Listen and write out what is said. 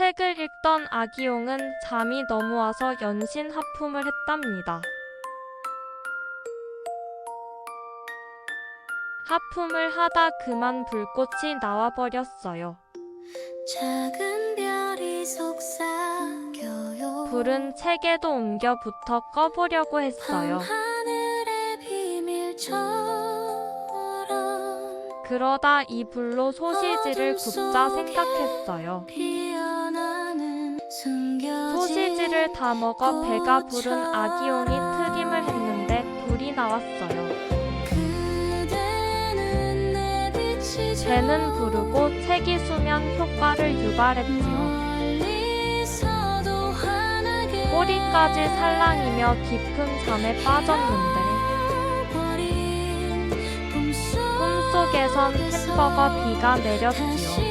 책을 읽던 아기용은 잠이 너무 와서 연신 하품을 했답니다. 하품을 하다 그만 불꽃이 나와버렸어요. 불은 책에도 옮겨 붙어 꺼보려고 했어요. 그러다 이 불로 소시지를 굽자 생각했어요. 소시지를 다 먹어 배가 부른 아기용이 튀김을 했는데 불이 나왔어요. 배는 부르고 책이 수면 효과를 유발했지요. 꼬리까지 살랑이며 깊은 잠에 빠졌는데 꿈속에선 햄버거 비가 내렸지요.